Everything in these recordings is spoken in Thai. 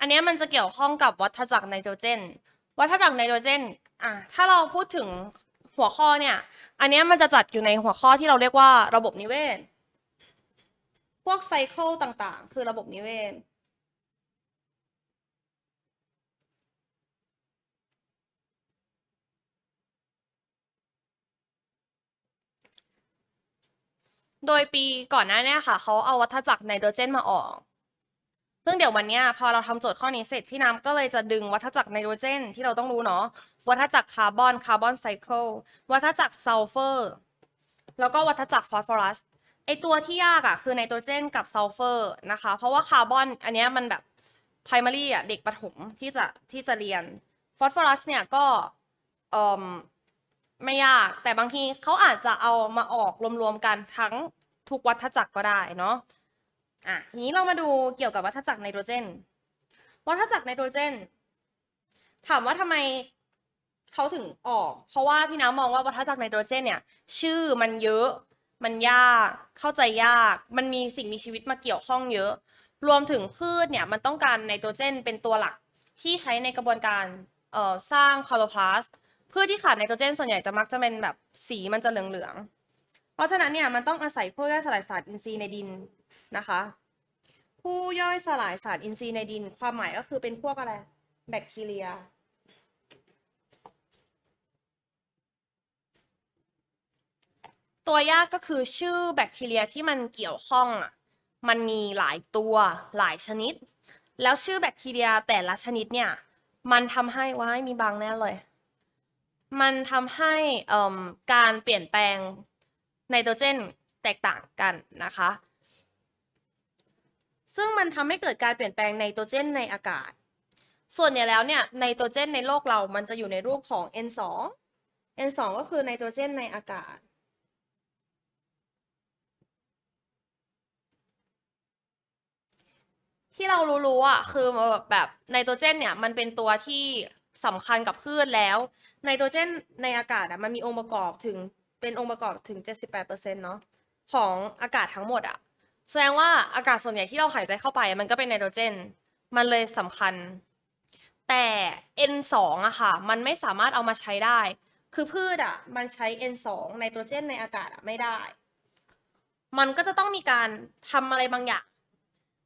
อันนี้มันจะเกี่ยวข้องกับวัฏจักรไนโตรเจน วัฏจักรไนโตรเจนอะถ้าเราพูดถึงหัวข้อเนี่ย อันนี้มันจะจัดอยู่ในหัวข้อที่เราเรียกว่าระบบนิเวศ พวกไซเคิลต่างๆ คือระบบนิเวศโดยปีก่อนหน้าเนี้ค่ะ เขาเอาวัฏจักรไนโตรเจนมาออก ซึ่งเดี๋ยววันนี้พอเราทำโจทย์ข้อนี้เสร็จพี่น้ำก็เลยจะดึงวัฏจักรไนโตรเจนที่เราต้องรู้เนาะวัฏจักรคาร์บอนคาร์บอนไซเคิลวัฏจักรซัลเฟอร์แล้วก็วัฏจักรฟอสฟอรัสไอตัวที่ยากอะคือไนโตรเจนกับซัลเฟอร์นะคะ เพราะว่าคาร์บอนอันเนี้ยมันแบบ primary อะเด็กประถมที่จะที่จะเรียนฟอสฟอรัสเนี่ยก็เอ่มไม่ยากแต่บางทีเขาอาจจะเอามาออกรวมๆกันทั้งทุกวัฏจักรก็ได้เนาะ อะทีนี้เรามาดูเกี่ยวกับวัฏจักรไนโตรเจน วัฏจักรไนโตรเจน ถามว่าทำไมเขาถึงออก เพราะว่าพี่น้ำมองว่าวัฏจักรไนโตรเจนเนี่ย ชื่อมันเยอะ มันยาก เข้าใจยาก มันมีสิ่งมีชีวิตมาเกี่ยวข้องเยอะ รวมถึงพืชเนี่ยมันต้องการไนโตรเจนเป็นตัวหลักที่ใช้ในกระบวนการสร้างคลอโรพลาสต์พืชที่ขาดไนโตรเจนส่วนใหญ่จะมักจะเป็นแบบสีมันจะเหลืองๆ เพราะฉะนั้นเนี่ยมันต้องอาศัยพวกย่อยสลายสารอินทรีย์ในดินนะคะ ผู้ย่อยสลายสารอินทรีย์ในดิน ความหมายก็คือเป็นพวกอะไรแบคทีเรีย ตัวยากก็คือชื่อแบคทีเรียที่มันเกี่ยวข้องอะมันมีหลายตัวหลายชนิด แล้วชื่อแบคทีเรียแต่ละชนิดเนี่ย มันทำให้ว้ายมีบางแน่เลย มันทำให้การเปลี่ยนแปลง ไนโตรเจนแตกต่างกันนะคะ ซึ่งมันทำให้เกิดการเปลี่ยนแปลงไนโตรเจนในอากาศ ส่วนใหญ่แล้วเนี่ยไนโตรเจนในโลกเรามันจะอยู่ในรูปของ N2 N2 ก็คือไนโตรเจนในอากาศที่เรารู้ๆอะคือแบบไนโตรเจนเนี่ยมันเป็นตัวที่สำคัญกับพืชแล้วไนโตรเจนในอากาศอะมันมีองค์ประกอบถึง เป็นองค์ประกอบถึง 78%เนาะของอากาศทั้งหมดอะแสดงว่าอากาศส่วนใหญ่ที่เราหายใจเข้าไป มันก็เป็นไนโตรเจน มันเลยสำคัญ แต่ N2 อะค่ะ มันไม่สามารถเอามาใช้ได้ คือพืชอะมันใช้ N2 ไนโตรเจนในอากาศอะไม่ได้ มันก็จะต้องมีการทำอะไรบางอย่าง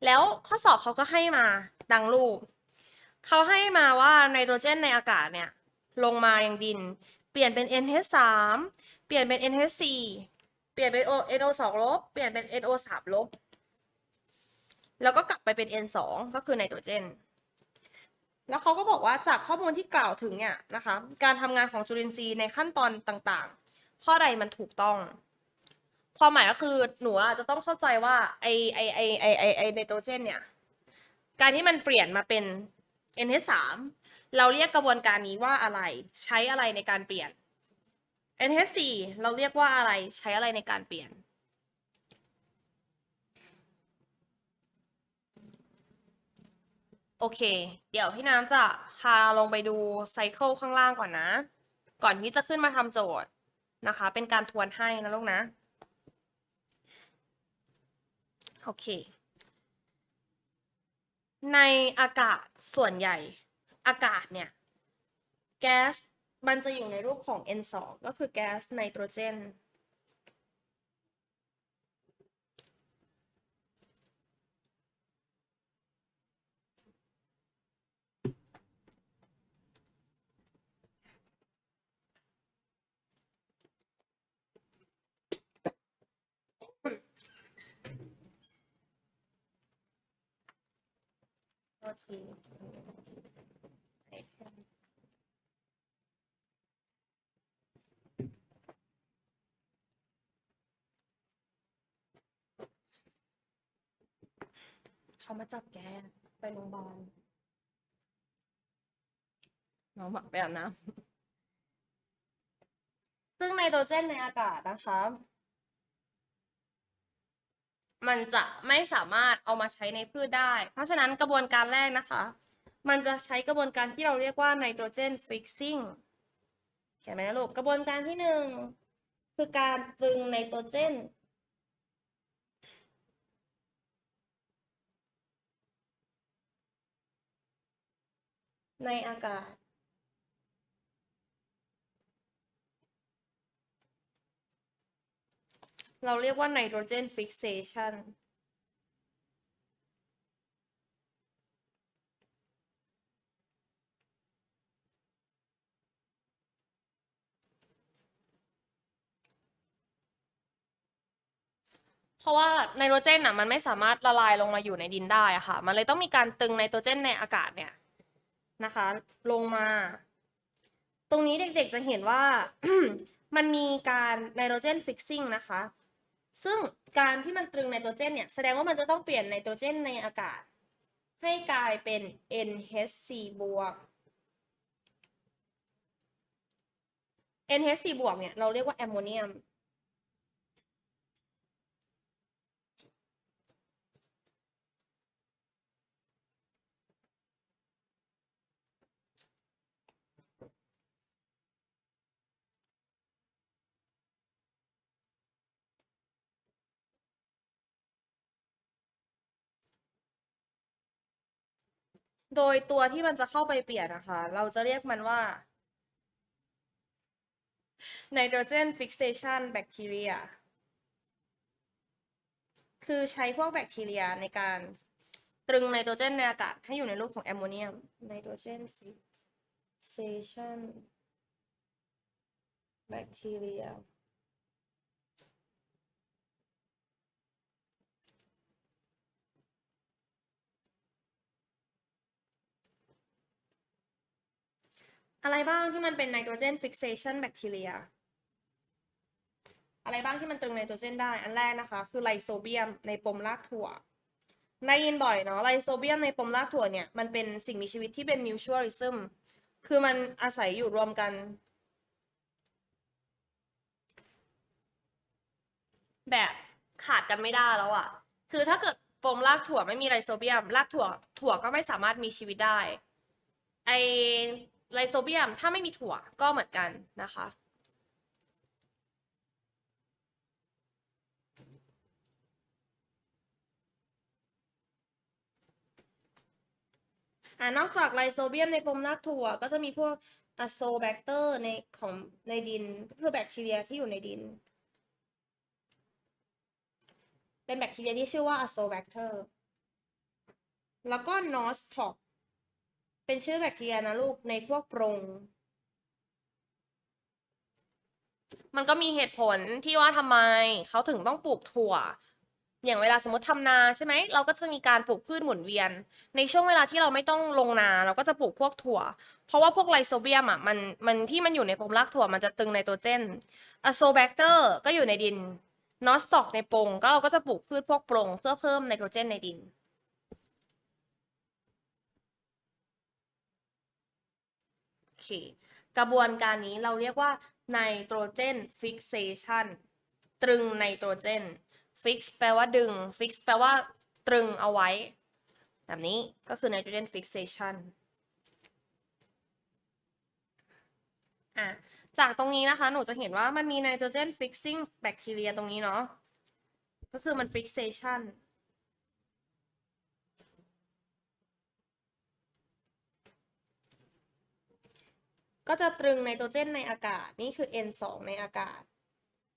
แล้วข้อสอบเขาก็ให้มาดังรูป เขาให้มาว่าไนโตรเจนในอากาศเนี่ยลงมาอย่างดิน เปลี่ยนเป็น NH3 เปลี่ยนเป็น NH4 เปลี่ยนเป็น NO2 ลบ เปลี่ยนเป็น NO3 ลบ แล้วก็กลับไปเป็น N2 ก็คือไนโตรเจน แล้วเขาก็บอกว่าจากข้อมูลที่กล่าวถึงเนี่ยนะคะ การทำงานของจุลินทรีย์ในขั้นตอนต่างๆ ข้อใดมันถูกต้อง ความหมายก็คือหนูอาจจะต้องเข้าใจว่าไอไอไอไอไอไอไนโตรเจนเนี่ย การที่มันเปลี่ยนมาเป็น NH3 เราเรียกกระบวนการนี้ว่าอะไร ใช้อะไรในการเปลี่ยน NH4 เราเรียกว่าอะไร ใช้อะไรในการเปลี่ยน โอเค เดี๋ยวพี่น้ำจะพาลงไปดูไซเคิลข้างล่างก่อนนะ ก่อนที่จะขึ้นมาทำโจทย์นะคะ เป็นการทวนให้นะลูกนะ โอเค ในอากาศส่วนใหญ่ อากาศเนี่ย แก๊สมันจะอยู่ในรูปของ N2 ก็คือแก๊สไนโตรเจนโทษที เขามาจับแกไปโรงพยาบาลน้องหมักไปอาบน้ำ ซึ่งไนโตรเจนในอากาศนะคะ มันจะไม่สามารถเอามาใช้ในพืชได้ เพราะฉะนั้นกระบวนการแรกนะคะ มันจะใช้กระบวนการที่เราเรียกว่าไนโตรเจนฟิกซิ่งเขียนไหมลูก กระบวนการที่หนึ่งคือการตึงไนโตรเจน ในอากาศ เราเรียกว่าไนโตรเจนฟิกเซชันเพราะว่าไนโตรเจนอะมันไม่สามารถละลายลงมาอยู่ในดินได้อะค่ะ มันเลยต้องมีการตึงไนโตรเจนในอากาศเนี่ย นะคะ ลงมา ตรงนี้เด็กๆจะเห็นว่ามันมีการไนโตรเจนฟิกซิ่งนะคะ ซึ่งการที่มันตรึงไนโตรเจนเนี่ย แสดงว่ามันจะต้องเปลี่ยนไนโตรเจนในอากาศ ให้กลายเป็น NHC บวก NHC บวกเนี่ย เราเรียกว่าแอมโมเนียม โดยตัวที่มันจะเข้าไปเปลี่ยนนะคะ เราจะเรียกมันว่า nitrogen fixation bacteria คือใช้พวกแบคทีเรียในการตรึงไนโตรเจนในอากาศให้อยู่ในรูปของแอมโมเนียม nitrogen fixation bacteria อะไรบ้างที่มันเป็นไนโตรเจนฟิกเซชันแบคทีเรีย อะไรบ้างที่มันตรึงไนโตรเจนได้ อันแรกนะคะ คือไลโซเบียมในปมรากถั่วได้ยินบ่อยเนาะไลโซเบียมในปมรากถั่วเนี่ย มันเป็นสิ่งมีชีวิตที่เป็นมิวชวลิซึมคือมันอาศัยอยู่รวมกัน แบบขาดกันไม่ได้แล้วอะคือถ้าเกิดปมรากถั่วไม่มีไลโซเบียมรากถั่วถั่วก็ไม่สามารถมีชีวิตได้ ไอ ไลโซเบียม ถ้าไม่มีถั่วก็เหมือนกันนะคะอ่านอกจากไลโซเบียมในปมรากถั่ว ก็จะมีพวกอะโซแบคเตอร์ในของในดินก็คือแบคทีเรียที่อยู่ในดิน เป็นแบคทีเรียที่ชื่อว่าอะโซแบคเตอร์แล้วก็นอสท็อก เป็นชื่อแบคทีเรียนะลูกในพวกโปรงมันก็มีเหตุผลที่ว่าทำไมเขาถึงต้องปลูกถั่ว อย่างเวลาสมมติทำนาใช่ไหมเราก็จะมีการปลูกพืชหมุนเวียน ในช่วงเวลาที่เราไม่ต้องลงนาเราก็จะปลูกพวกถั่ว เพราะว่าพวกไลโซเบียมอะมันมันที่มันอยู่ในปมรากถั่วมันจะตึงไนโตรเจนอะโซแบคเตอร์ก็อยู่ในดินนอสตอกในปงก็เราก็จะปลูกพืชพวกปรงเพื่อเพิ่มไนโตรเจนในดิน โอ เค กระบวนการนี้เราเรียกว่าไนโตรเจนฟิกเซชันตรึงไนโตรเจนฟิกแปลว่าดึงฟิกแปลว่าตรึงเอาไว้ แบบนี้ก็คือไนโตรเจนฟิกเซชันอะจากตรงนี้นะคะ หนูจะเห็นว่ามันมีไนโตรเจนฟิกซิ่งแบคทีเรียตรงนี้เนาะก็คือมันฟิกเซชัน ก็จะตรึงไนโตรเจนในอากาศ นี่คือ N2 ในอากาศ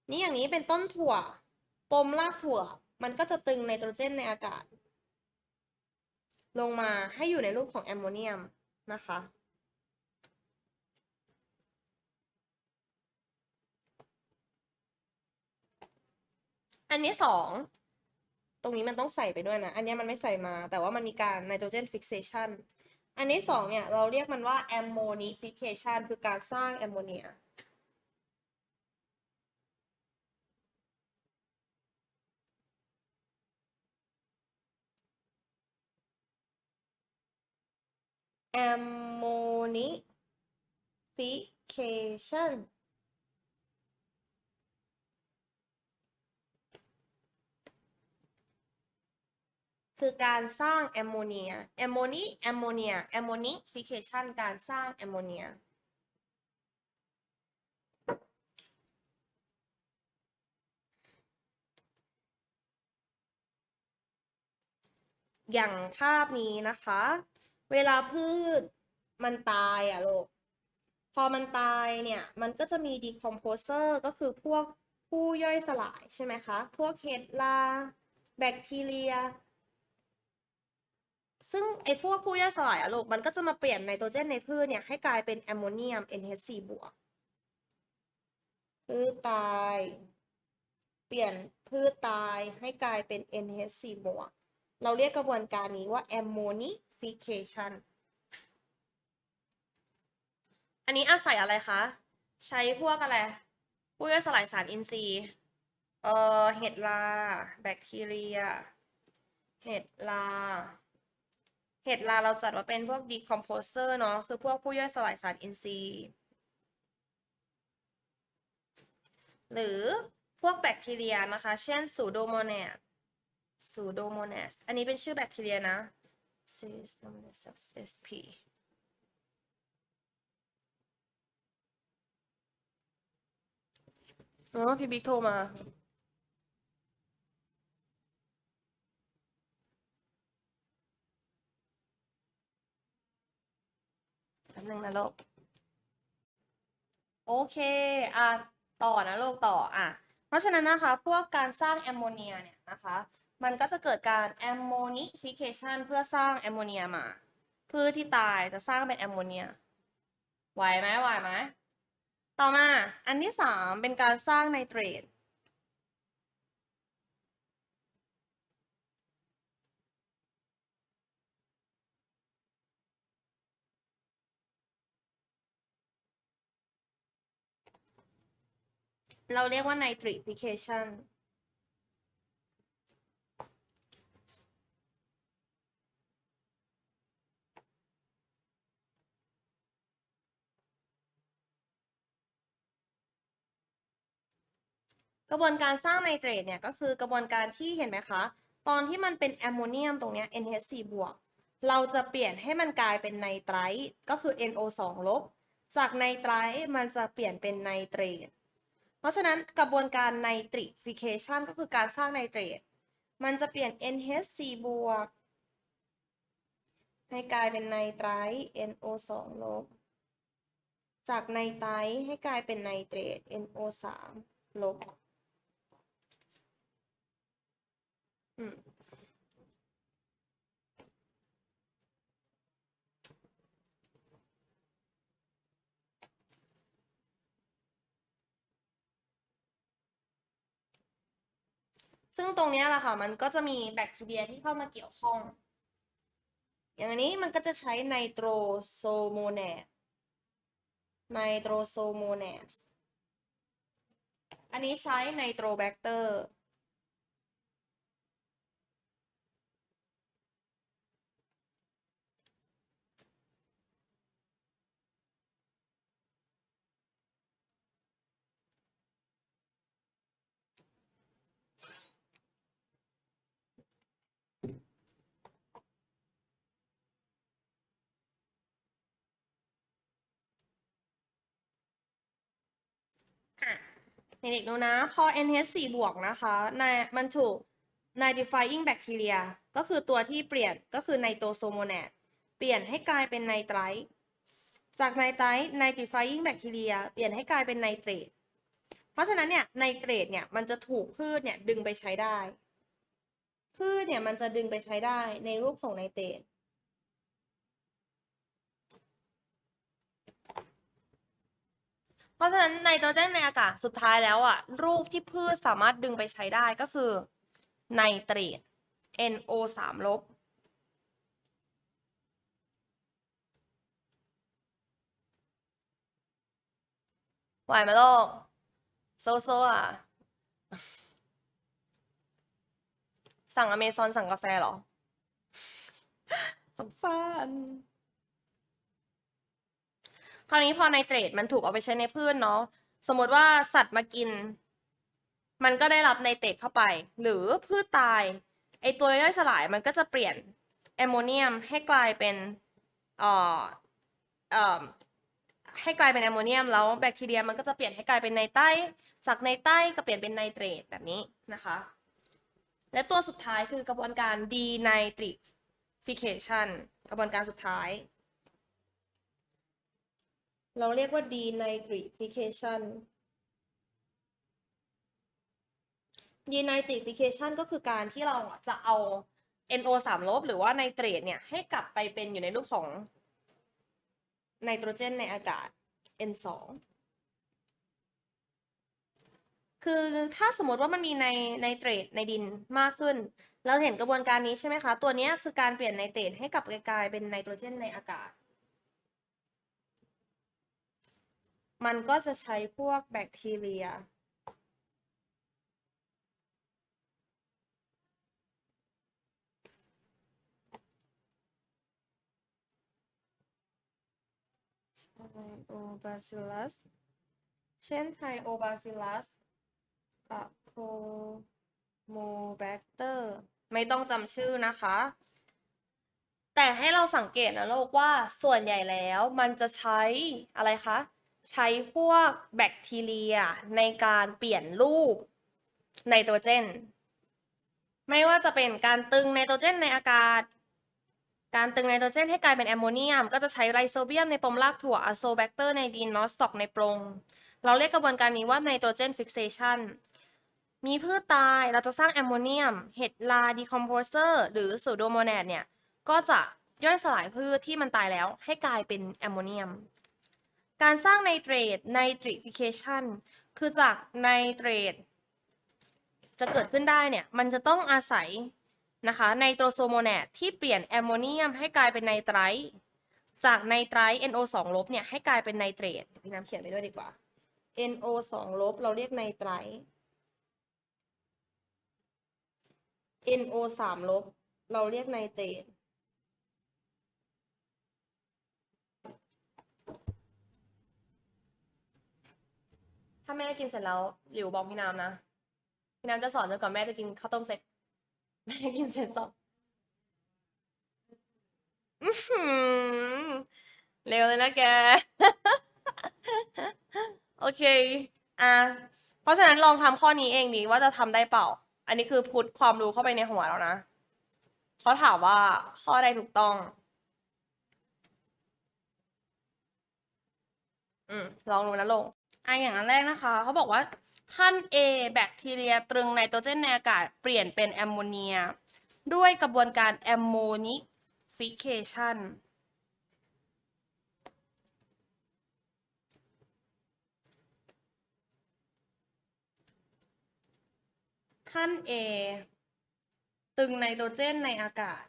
นี่อย่างนี้เป็นต้นถั่ว ปมรากถั่ว มันก็จะตึงไนโตรเจนในอากาศ ลงมาให้อยู่ในรูปของแอมโมเนียมนะคะ อันนี้สองตรงนี้มันต้องใส่ไปด้วยนะ อันนี้มันไม่ใส่มา แต่ว่ามันมีการไนโตรเจนฟิกเซชัน อันนี้สองเนี่ยเราเรียกมันว่าแอมโมนิฟิเคชันคือการสร้างแอมโมเนียแอมโมนิฟิเคือการสร้างแอมโมเนีย แอมโมนีแอมโมเนีย แอมโมนิฟิเคชันการสร้างแอมโมเนีย อย่างภาพนี้นะคะ เวลาพืชมันตายอะลูกพอมันตายเนี่ย มันก็จะมี decomposer ก็คือพวกผู้ย่อยสลายใช่ไหมคะ พวกเห็ดลา แบคทีเรีย ซึ่งไอ้พวกผู้ย่อยสลายอะลูกมันก็จะมาเปลี่ยนไนโตรเจนในพืชเนี่ยให้กลายเป็นแอมโมเนียม NH4 บวกพืชตาย เปลี่ยนพืชตายให้กลายเป็น NH4 บวกเราเรียกกระบวนการนี้ว่า ammonification อันนี้อาศัยอะไรคะ ใช้พวกอะไรผู้ย่อยสลายสารอินทรีย์เอ่อเห็ดลา แบคทีเรีย เห็ดลา เห็ดลาเราจัดว่าเป็นพวก decomposer เนาะคือพวกผู้ย่อยสลายสารอินทรีย์ หรือพวกแบคทีเรียนะคะ เช่น pseudomonas pseudomonas อันนี้เป็นชื่อแบคทีเรียนะ s o m o n a s sp อ๋อพี่บิ๊กโทรมา ป๊บนึงนะลูกโอเค อะ ต่อนะลูกต่อ อะ เพราะฉะนั้นนะคะ พวกการสร้างแอมโมเนียเนี่ยนะคะ มันก็จะเกิดการแอมโมนิฟิเคชันเพื่อสร้างแอมโมเนียมา พืชที่ตายจะสร้างเป็นแอมโมเนีย ไหวไหมไหวไหม ต่อมา อันที่สามเป็นการสร้างไนเตรต เราเรียกว่าไนตริฟิเคชันกระบวนการสร้างไนเตรตเนี่ยก็คือกระบวนการที่เห็นไหมคะ ตอนที่มันเป็นแอมโมเนียมตรงเนี้ย NH4 บวก เราจะเปลี่ยนให้มันกลายเป็นไนไตรท์ก็คือ NO2 ลบ จากไนไตรท์มันจะเปลี่ยนเป็นไนเตรต ราะฉะนั้นกระบวนการไนตริฟิเคชันก็คือการสร้างไนเตรต มันจะเปลี่ยน NH4 บวกให้กลายเป็นไนไตรท์ NO2 ลบ จากไนไตรท์ให้กลายเป็นไนเตรต NO3 ลบ อืม ซึ่งตรงเนี้ยแหละค่ะ มันก็จะมีแบคทีเรียที่เข้ามาเกี่ยวข้อง อย่างอันนี้มันก็จะใช้ไนโตรโซโมแนสไนโตรโซโมแนสอันนี้ใช้ไนโตรแบคเตอร์ อะ เด็กๆดูนะ พอ NH4 บวกนะคะในมันถูก nitrifying bacteria ก็คือตัวที่เปลี่ยนก็คือไนโตโซโมแนสเปลี่ยนให้กลายเป็นไนไตรท์จากไนไตรท์ nitrifying bacteria เปลี่ยนให้กลายเป็นไนเตรตเพราะฉะนั้นเนี่ยไนเตรตเนี่ยมันจะถูกพืชเนี่ยดึงไปใช้ได้พืชเนี่ยมันจะดึงไปใช้ได้ในรูปของไนเตรต เพราะฉะนั้นไนโตรเจนในอากาศสุดท้ายแล้วอะรูปที่พืชสามารถดึงไปใช้ได้ก็คือไนเตรต NO สามลบไหวไหมโลกโซโซอะ สั่งอเมซอนสั่งกาแฟเหรอ สงสาร คราวนี้พอไนเตรตมันถูกเอาไปใช้ในพืชเนาะสมมติว่าสัตว์มากิน มันก็ได้รับไนเตรตเข้าไป หรือพืชตายไอตัวย่อยสลายมันก็จะเปลี่ยนแอมโมเนียมให้กลายเป็นเอ่อเอ่อให้กลายเป็นแอมโมเนียมแล้วแบคทีเรียมันก็จะเปลี่ยนให้กลายเป็นไนไตรท์จากไนไตร์ก็เปลี่ยนเป็นไนเตรตแบบนี้นะคะ และตัวสุดท้ายคือกระบวนการ denitrification กระบวนการสุดท้าย เราเรียกว่า denitrification denitrification ก็คือการที่เราจะเอา NO สามลบหรือว่าไนเตรตเนี่ย ให้กลับไปเป็นอยู่ในรูปของไนโตรเจนในอากาศ N สองคือถ้าสมมติว่ามันมีในไนเตรตในดินมากขึ้น เราเห็นกระบวนการนี้ใช่ไหมคะ ตัวนี้คือการเปลี่ยนไนเตรตให้กลับกลายเป็นไนโตรเจนในอากาศ มันก็จะใช้พวกแบคทีเรียไทโอบาซิลัส เช่นไทโอบาซิลัสอะโคโมแบคเตอร์ ไม่ต้องจำชื่อนะคะ แต่ให้เราสังเกตนะโลกว่าส่วนใหญ่แล้วมันจะใช้อะไรคะ ใช้พวกแบคทีเรียในการเปลี่ยนรูปไนโตรเจน ไม่ว่าจะเป็นการตึงไนโตรเจนในอากาศ การตึงไนโตรเจนให้กลายเป็นแอมโมเนียม ก็จะใช้ไรโซเบียมในปมรากถั่วอะโซแบคเตอร์ในดินนอสตอกในปรง เราเรียกกระบวนการนี้ว่าไนโตรเจนฟิกเซชันมีพืชตายเราจะสร้างแอมโมเนียม เห็ดลาดีคอมโพเซอร์หรือสูโดโมแนดเนี่ย ก็จะย่อยสลายพืชที่มันตายแล้วให้กลายเป็นแอมโมเนียม การสร้างไนเตรตไนตริฟิเคชันคือจากไนเตรตจะเกิดขึ้นได้เนี่ย มันจะต้องอาศัยนะคะไนโตรโซโมแนดที่เปลี่ยนแอมโมเนียมให้กลายเป็นไนไตรจากไนไตร์ NO 2 ลบเนี่ยให้กลายเป็นไนเตรตพี่น้ำเขียนไปด้วยดีกว่า NO 2 ลบเราเรียกไนไตร์ NO 3 ลบเราเรียกไนเตรต ถ้าแม่กินเสร็จแล้วหลิวบอกพี่น้ำนะ พี่น้ำจะสอนจนกว่าแม่จะกินข้าวต้มเสร็จ แม่กินเสร็จสองอื้อหือเร็วเลยนะแก โอเค อะ เพราะฉะนั้นลองทำข้อนี้เองดีว่าจะทำได้เปล่า อันนี้คือพุทความรู้เข้าไปในหัวแล้วนะเขาถามว่าข้อใดถูกต้อง อืม ลองดูนะลง อะอย่างอันแรกนะคะเขาบอกว่าขั้น A แบคทีเรียตรึงไนโตรเจนในอากาศเปลี่ยนเป็นแอมโมเนีย ด้วยกระบวนการแอมโมนิฟิเคชันขั้น A ตึงไนโตรเจนในอากาศ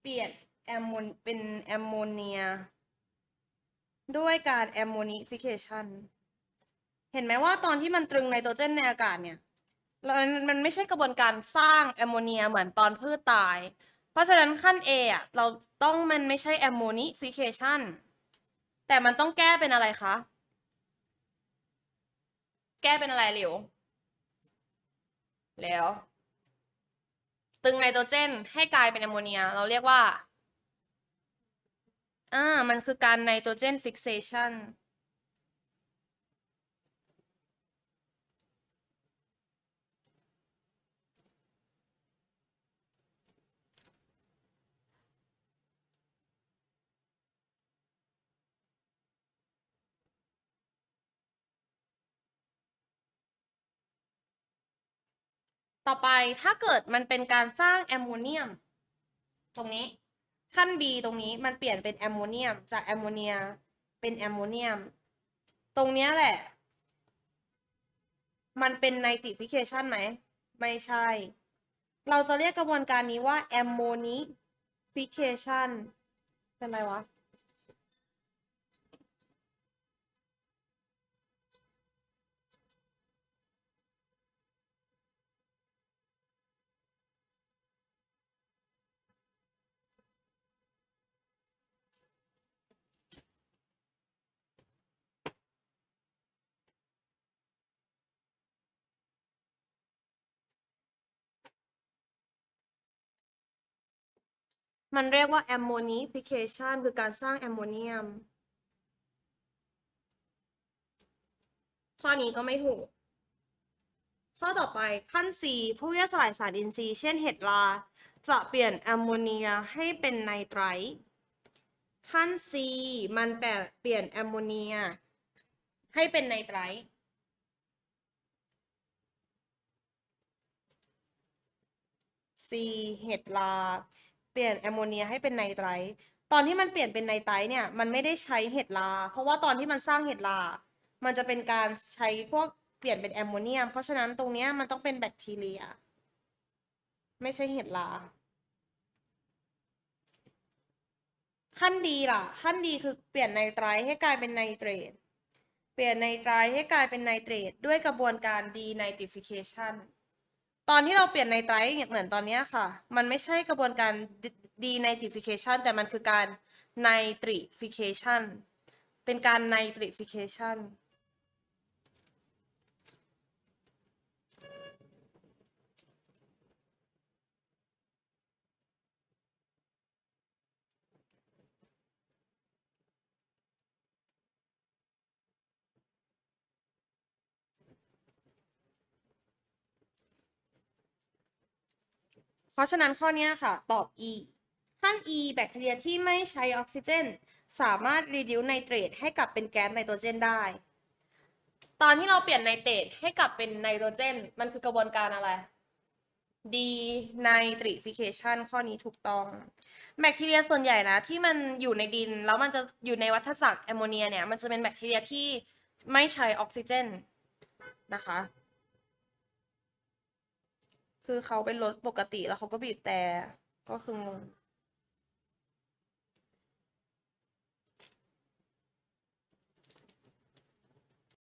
เปลี่ยนแอมโมนเป็นแอมโมเนีย ด้วยการแอมโมนิฟิเคชันเห็นไหมว่าตอนที่มันตรึงไนโตรเจนในอากาศเนี่ยมันมันไม่ใช่กระบวนการสร้างแอมโมเนียเหมือนตอนพืชตาย เพราะฉะนั้นขั้น A อะเราต้องมันไม่ใช่แอมโมนิฟิเคชันแต่มันต้องแก้เป็นอะไรคะ แก้เป็นอะไรหลิวแล้ว ตึงไนโตรเจนให้กลายเป็นแอมโมเนีย เราเรียกว่า อ่า มันคือการไนโตรเจนฟิกเซชันต่อไปถ้าเกิดมันเป็นการสร้างแอมโมเนียม ตรงนี้ ขั้น B ตรงนี้มันเปลี่ยนเป็นแอมโมเนียม จากแอมโมเนียเป็นแอมโมเนียม ตรงเนี้ยแหละ มันเป็นไนตริฟิเคชันไหม ไม่ใช่ เราจะเรียกกระบวนการนี้ว่าแอมโมนิฟิเคชันเป็นไรวะ มันเรียกว่าแอมโมนิฟิเคชันคือการสร้างแอมโมเนียม ข้อนี้ก็ไม่ถูก ข้อต่อไปขั้น C ผู้ย่อยสลายสารอินทรีย์เช่นเห็ดลา จะเปลี่ยนแอมโมเนียให้เป็นไนไตรท์ขั้น C มันแปลเปลี่ยนแอมโมเนีย ให้เป็นไนไตรท์ C เห็ดลา เปลี่ยนแอมโมเนียให้เป็นไนไตรท์ตอนที่มันเปลี่ยนเป็นไนไตรท์เนี่ยมันไม่ได้ใช้เห็ดลา เพราะว่าตอนที่มันสร้างเห็ดลา มันจะเป็นการใช้พวกเปลี่ยนเป็นแอมโมเนียม เพราะฉะนั้นตรงเนี้ยมันต้องเป็นแบคทีเรีย ไม่ใช่เห็ดลา ขั้นดีล่ะ ขั้นดีคือเปลี่ยนไนไตรท์ให้กลายเป็นไนเตรตเปลี่ยนไนไตรท์ให้กลายเป็นไนเตรตด้วยกระบวนการ denitrification ต ตอนที่เราเปลี่ยนไนไตร์เหมือนตอนนี้ค่ะ มันไม่ใช่กระบวนการ denitrification แต่มันคือการ nitrification เป็นการ nitrification เพราะฉะนั้นข้อนี้ค่ะ ตอบ E ขั้น E แบคทีเรียที่ไม่ใช้ออกซิเจน สามารถ reduce ไนเตรตให้กลับเป็นแก๊สไนโตรเจนได้ ตอนที่เราเปลี่ยนไนเตรตให้กลับเป็นไนโตรเจน มันคือกระบวนการอะไร denitrification ข้อนี้ถูกต้อง แบคทีเรียส่วนใหญ่นะ ที่มันอยู่ในดิน แล้วมันจะอยู่ในวัฏจักรแอมโมเนียเนี่ย มันจะเป็นแบคทีเรียที่ไม่ใช้ออกซิเจนนะคะ คือเขาเป็นรถปกติแล้วเขาก็บีบแต่ก็คืองง